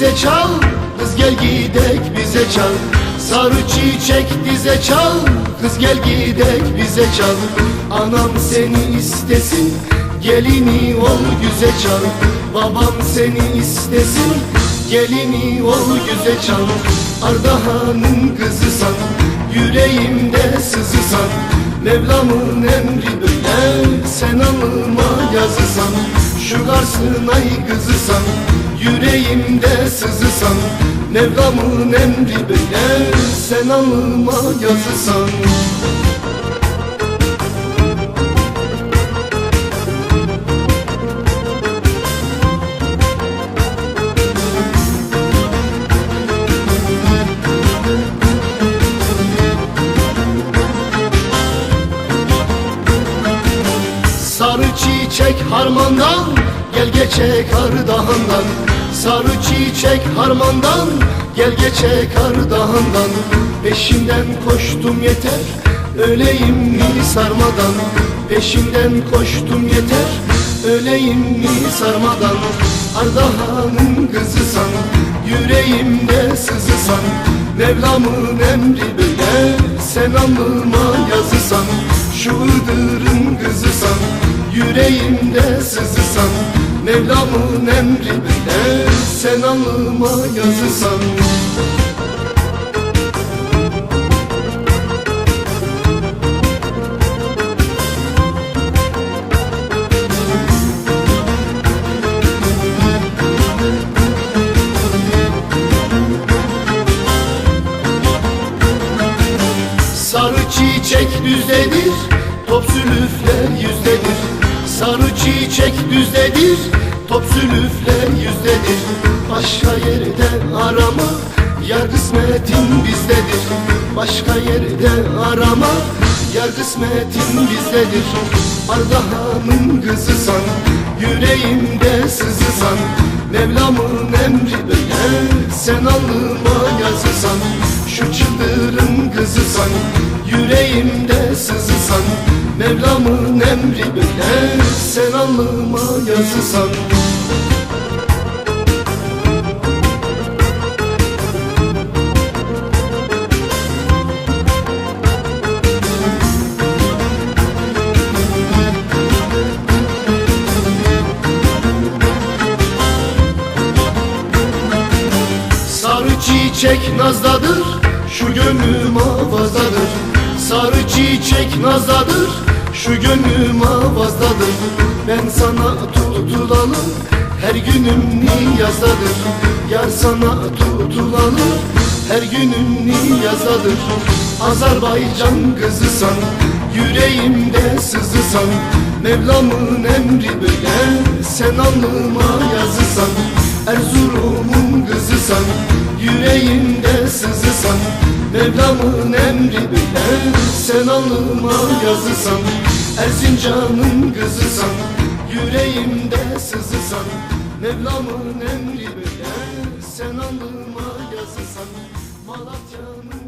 dize çal Kız gel gidek bize çal. Sarı çiçek dize çal Kız gel gidek bize çal. Anam seni istesin Gelini ol güze çal. Babam seni istesin Gelini ol güze çal. Ardahan'ın kızısan Yüreğimde sızısan Mevlamın emri böyle Sen alma yazısan Şu karsın ay kızısan Yüreğimde sızısan Mevlamın emri böyle Sen alma yazısan. Sarı çiçek harmandan Gel geçek Ardahan'dan Sarı çiçek harmandan Gel geçek Ardahan'dan. Peşinden koştum yeter Öleyim mi sarmadan? Peşinden koştum yeter Öleyim mi sarmadan? Ardahan'ın kızısan Yüreğimde sızısan Mevlamın emri böyle Sen alnıma yazısan Şu Iğdır'ın kızısan Yüreğimde sızısan Mevlamın emri bile Sen alnıma yazısan Sarı çiçek düzdedir düzdedir Top sülüfler yüzdedir. Başka yerde arama Yar kısmetin bizdedir. Başka yerde arama Yar kısmetin bizdedir. Ardahan'ın kızısan Yüreğimde sızısan Mevlamın emri böyle Sen alnıma yazısan Şu çıldırın kızısan Yüreğimde sızısan Mevlamın emri böyle Sen alnıma yazısan. Sarı çiçek nazdadır Şu gönlüm avazdadır Sarı çiçek nazdadır Şu gönlüm avazdadır Ben sana tutulalı Her günüm niyazdadır Yar sana tutulalı Her günüm niyazdadır Azerbaycan kızısan Yüreğimde sızısan Mevlamın emri böyle Sen alnıma yazısan Erzurum'un kızısan Yüreğimde sızısan Mevlamın emri bile Sen alnıma yazısan Erzincan'ın kızısan Yüreğimde sızısan. Mevlamın emri bile Sen alnıma yazısan Malatya'nın